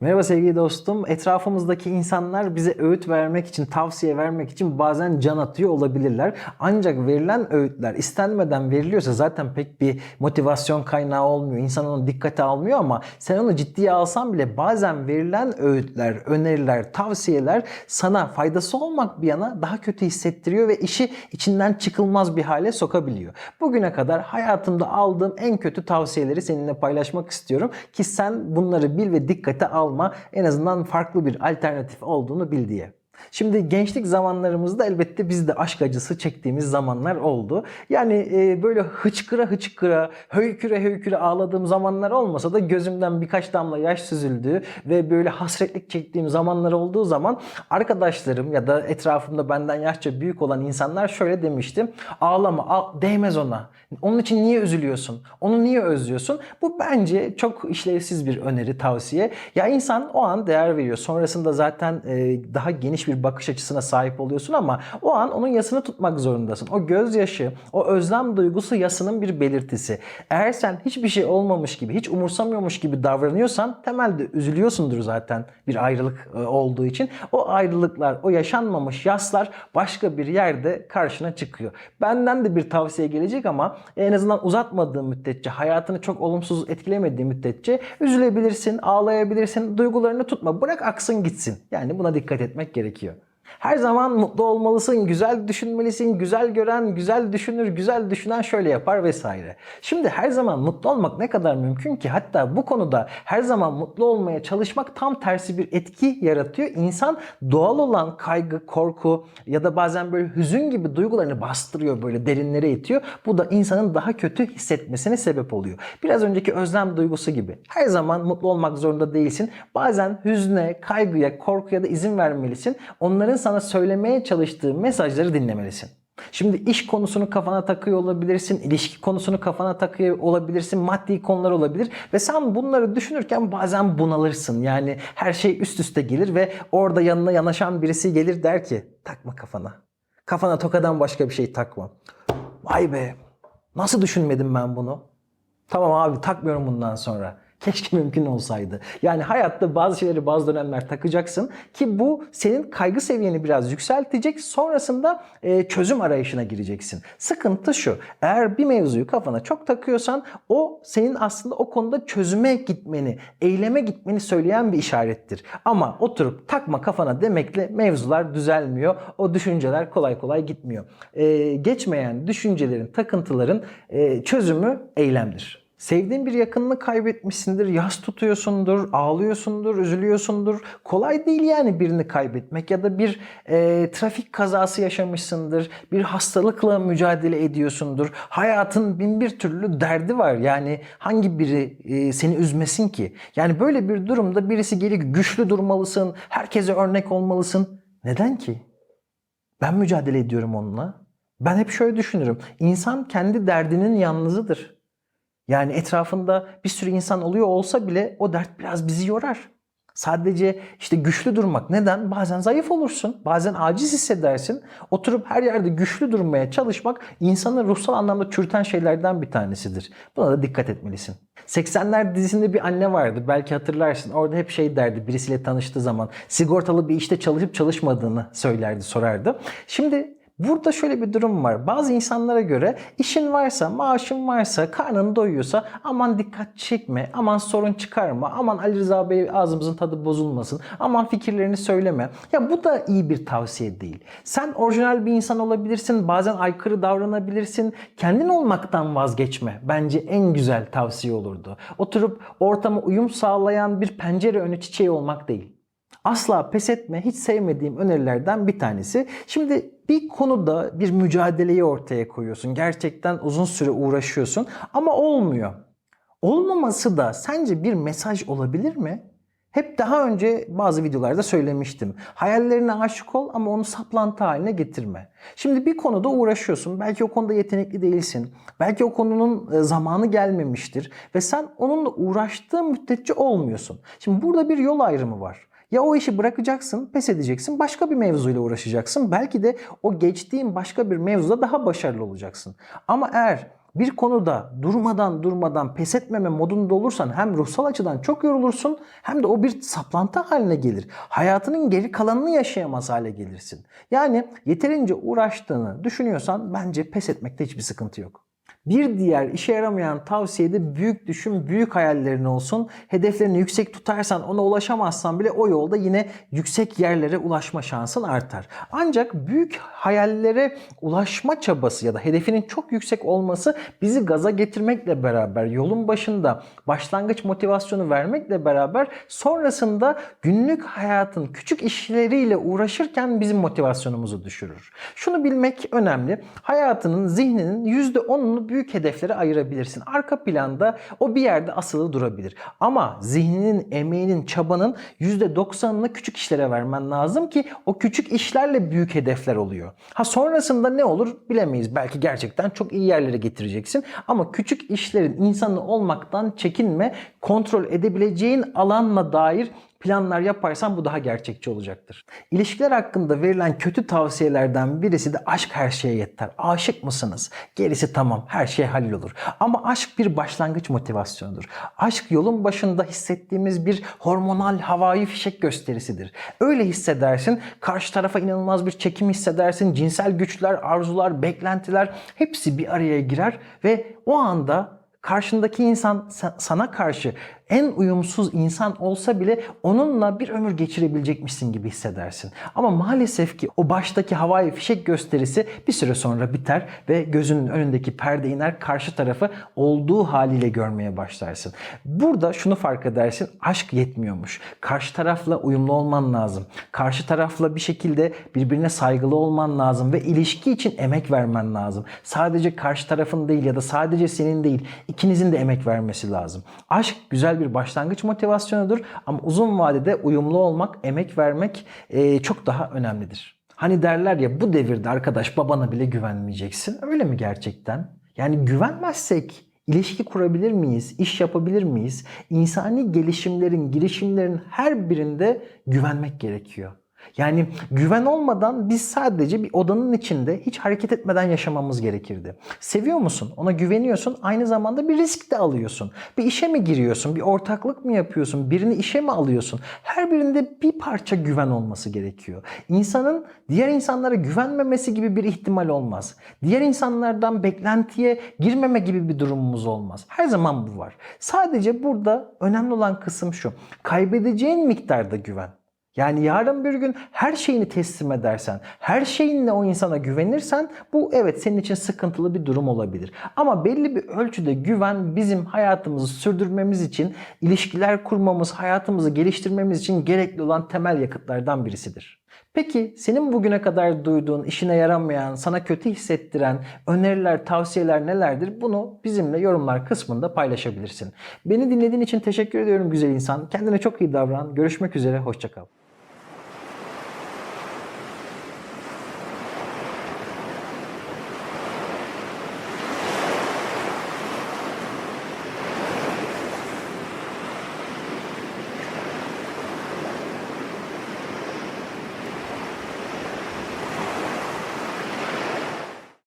Merhaba sevgili dostum. Etrafımızdaki insanlar bize öğüt vermek için, tavsiye vermek için bazen can atıyor olabilirler. Ancak verilen öğütler istenmeden veriliyorsa zaten pek bir motivasyon kaynağı olmuyor. İnsan onu dikkate almıyor ama sen onu ciddiye alsan bile bazen verilen öğütler, öneriler, tavsiyeler sana faydası olmak bir yana daha kötü hissettiriyor ve işi içinden çıkılmaz bir hale sokabiliyor. Bugüne kadar hayatımda aldığım en kötü tavsiyeleri seninle paylaşmak istiyorum ki sen bunları bil ve dikkate alma. En azından farklı bir alternatif olduğunu bil diye. Şimdi gençlik zamanlarımızda elbette biz de aşk acısı çektiğimiz zamanlar oldu. Yani e, böyle hıçkıra hıçkıra, höyküre höyküre ağladığım zamanlar olmasa da gözümden birkaç damla yaş süzüldüğü ve böyle hasretlik çektiğim zamanlar olduğu zaman arkadaşlarım ya da etrafımda benden yaşça büyük olan insanlar şöyle demişti. Ağlama, ağ- değmez ona. Onun için niye üzülüyorsun? Onu niye özlüyorsun? Bu bence çok işlevsiz bir öneri, tavsiye. Ya insan o an değer veriyor. Sonrasında zaten e, daha geniş bir bakış açısına sahip oluyorsun ama o an onun yasını tutmak zorundasın. O gözyaşı, o özlem duygusu yasının bir belirtisi. Eğer sen hiçbir şey olmamış gibi, hiç umursamıyormuş gibi davranıyorsan temelde üzülüyorsundur zaten bir ayrılık e, olduğu için. O ayrılıklar, o yaşanmamış yaslar başka bir yerde karşına çıkıyor. Benden de bir tavsiye gelecek ama en azından uzatmadığı müddetçe, hayatını çok olumsuz etkilemediği müddetçe üzülebilirsin, ağlayabilirsin, duygularını tutma. Bırak aksın gitsin. Yani buna dikkat etmek gerekiyor. qui Her zaman mutlu olmalısın, güzel düşünmelisin, güzel gören, güzel düşünür, güzel düşünen şöyle yapar vesaire. Şimdi her zaman mutlu olmak ne kadar mümkün ki? Hatta bu konuda her zaman mutlu olmaya çalışmak tam tersi bir etki yaratıyor. İnsan doğal olan kaygı, korku ya da bazen böyle hüzün gibi duygularını bastırıyor, böyle derinlere itiyor. Bu da insanın daha kötü hissetmesine sebep oluyor. Biraz önceki özlem duygusu gibi. Her zaman mutlu olmak zorunda değilsin. Bazen hüzne, kaygıya, korkuya da izin vermelisin. Onların sana söylemeye çalıştığı mesajları dinlemelisin. Şimdi iş konusunu kafana takıyor olabilirsin, ilişki konusunu kafana takıyor olabilirsin, maddi konular olabilir ve sen bunları düşünürken bazen bunalırsın. Yani her şey üst üste gelir ve orada yanına yanaşan birisi gelir der ki takma kafana. Kafana tokadan başka bir şey takma. Vay be nasıl düşünmedim ben bunu? Tamam abi takmıyorum bundan sonra. Keşke mümkün olsaydı. Yani hayatta bazı şeyleri bazı dönemler takacaksın ki bu senin kaygı seviyeni biraz yükseltecek. Sonrasında e, çözüm arayışına gireceksin. Sıkıntı şu. Eğer bir mevzuyu kafana çok takıyorsan o senin aslında o konuda çözüme gitmeni, eyleme gitmeni söyleyen bir işarettir. Ama oturup takma kafana demekle mevzular düzelmiyor. O düşünceler kolay kolay gitmiyor. E, geçmeyen düşüncelerin, takıntıların e, çözümü eylemdir. Sevdiğin bir yakınını kaybetmişsindir, yas tutuyorsundur, ağlıyorsundur, üzülüyorsundur. Kolay değil yani birini kaybetmek ya da bir e, trafik kazası yaşamışsındır, bir hastalıkla mücadele ediyorsundur. Hayatın bin bir türlü derdi var. Yani hangi biri e, seni üzmesin ki? Yani böyle bir durumda birisi gelip güçlü durmalısın, herkese örnek olmalısın. Neden ki? Ben mücadele ediyorum onunla. Ben hep şöyle düşünürüm. İnsan kendi derdinin yalnızıdır. Yani etrafında bir sürü insan oluyor olsa bile o dert biraz bizi yorar. Sadece işte güçlü durmak. Neden? Bazen zayıf olursun. Bazen aciz hissedersin. Oturup her yerde güçlü durmaya çalışmak insanı ruhsal anlamda çürüten şeylerden bir tanesidir. Buna da dikkat etmelisin. 80'ler dizisinde bir anne vardı. Belki hatırlarsın. Orada hep şey derdi birisiyle tanıştığı zaman. Sigortalı bir işte çalışıp çalışmadığını söylerdi, sorardı. Şimdi Burada şöyle bir durum var. Bazı insanlara göre işin varsa, maaşın varsa, karnın doyuyorsa aman dikkat çekme, aman sorun çıkarma, aman Ali Rıza Bey ağzımızın tadı bozulmasın, aman fikirlerini söyleme. Ya bu da iyi bir tavsiye değil. Sen orijinal bir insan olabilirsin, bazen aykırı davranabilirsin. Kendin olmaktan vazgeçme. Bence en güzel tavsiye olurdu. Oturup ortama uyum sağlayan bir pencere önü çiçeği olmak değil. Asla pes etme hiç sevmediğim önerilerden bir tanesi. Şimdi bir konuda bir mücadeleyi ortaya koyuyorsun. Gerçekten uzun süre uğraşıyorsun ama olmuyor. Olmaması da sence bir mesaj olabilir mi? Hep daha önce bazı videolarda söylemiştim. Hayallerine aşık ol ama onu saplantı haline getirme. Şimdi bir konuda uğraşıyorsun. Belki o konuda yetenekli değilsin. Belki o konunun e, zamanı gelmemiştir. Ve sen onunla uğraştığın müddetçe olmuyorsun. Şimdi burada bir yol ayrımı var. Ya o işi bırakacaksın, pes edeceksin, başka bir mevzuyla uğraşacaksın. Belki de o geçtiğin başka bir mevzuda daha başarılı olacaksın. Ama eğer bir konuda durmadan durmadan pes etmeme modunda olursan hem ruhsal açıdan çok yorulursun hem de o bir saplantı haline gelir. Hayatının geri kalanını yaşayamaz hale gelirsin. Yani yeterince uğraştığını düşünüyorsan bence pes etmekte hiçbir sıkıntı yok. Bir diğer işe yaramayan tavsiye de büyük düşün, büyük hayallerin olsun. Hedeflerini yüksek tutarsan ona ulaşamazsan bile o yolda yine yüksek yerlere ulaşma şansın artar. Ancak büyük hayallere ulaşma çabası ya da hedefinin çok yüksek olması bizi gaza getirmekle beraber yolun başında başlangıç motivasyonu vermekle beraber sonrasında günlük hayatın küçük işleriyle uğraşırken bizim motivasyonumuzu düşürür. Şunu bilmek önemli. Hayatının, zihninin %10'unu büyük hedeflere ayırabilirsin. Arka planda o bir yerde asılı durabilir. Ama zihninin, emeğinin, çabanın %90'ını küçük işlere vermen lazım ki o küçük işlerle büyük hedefler oluyor. Ha sonrasında ne olur bilemeyiz. Belki gerçekten çok iyi yerlere getireceksin. Ama küçük işlerin insanı olmaktan çekinme. Kontrol edebileceğin alanla dair planlar yaparsan bu daha gerçekçi olacaktır. İlişkiler hakkında verilen kötü tavsiyelerden birisi de aşk her şeye yeter. Aşık mısınız? Gerisi tamam her şey hallolur. Ama aşk bir başlangıç motivasyonudur. Aşk yolun başında hissettiğimiz bir hormonal havai fişek gösterisidir. Öyle hissedersin, karşı tarafa inanılmaz bir çekim hissedersin, cinsel güçler, arzular, beklentiler hepsi bir araya girer ve o anda karşındaki insan sa- sana karşı en uyumsuz insan olsa bile onunla bir ömür geçirebilecekmişsin gibi hissedersin. Ama maalesef ki o baştaki havai fişek gösterisi bir süre sonra biter ve gözünün önündeki perde iner karşı tarafı olduğu haliyle görmeye başlarsın. Burada şunu fark edersin aşk yetmiyormuş. Karşı tarafla uyumlu olman lazım. Karşı tarafla bir şekilde birbirine saygılı olman lazım ve ilişki için emek vermen lazım. Sadece karşı tarafın değil ya da sadece senin değil ikinizin de emek vermesi lazım. Aşk güzel bir başlangıç motivasyonudur ama uzun vadede uyumlu olmak, emek vermek eee, çok daha önemlidir. Hani derler ya bu devirde arkadaş babana bile güvenmeyeceksin. Öyle mi gerçekten? Yani güvenmezsek ilişki kurabilir miyiz? İş yapabilir miyiz? İnsani gelişimlerin, girişimlerin her birinde güvenmek gerekiyor. Yani güven olmadan biz sadece bir odanın içinde hiç hareket etmeden yaşamamız gerekirdi. Seviyor musun? Ona güveniyorsun. Aynı zamanda bir risk de alıyorsun. Bir işe mi giriyorsun? Bir ortaklık mı yapıyorsun? Birini işe mi alıyorsun? Her birinde bir parça güven olması gerekiyor. İnsanın diğer insanlara güvenmemesi gibi bir ihtimal olmaz. Diğer insanlardan beklentiye girmeme gibi bir durumumuz olmaz. Her zaman bu var. Sadece burada önemli olan kısım şu. Kaybedeceğin miktarda güven. Yani yarın bir gün her şeyini teslim edersen, her şeyinle o insana güvenirsen bu evet senin için sıkıntılı bir durum olabilir. Ama belli bir ölçüde güven bizim hayatımızı sürdürmemiz için, ilişkiler kurmamız, hayatımızı geliştirmemiz için gerekli olan temel yakıtlardan birisidir. Peki senin bugüne kadar duyduğun, işine yaramayan, sana kötü hissettiren öneriler, tavsiyeler nelerdir? Bunu bizimle yorumlar kısmında paylaşabilirsin. Beni dinlediğin için teşekkür ediyorum güzel insan. Kendine çok iyi davran. Görüşmek üzere, hoşçakal.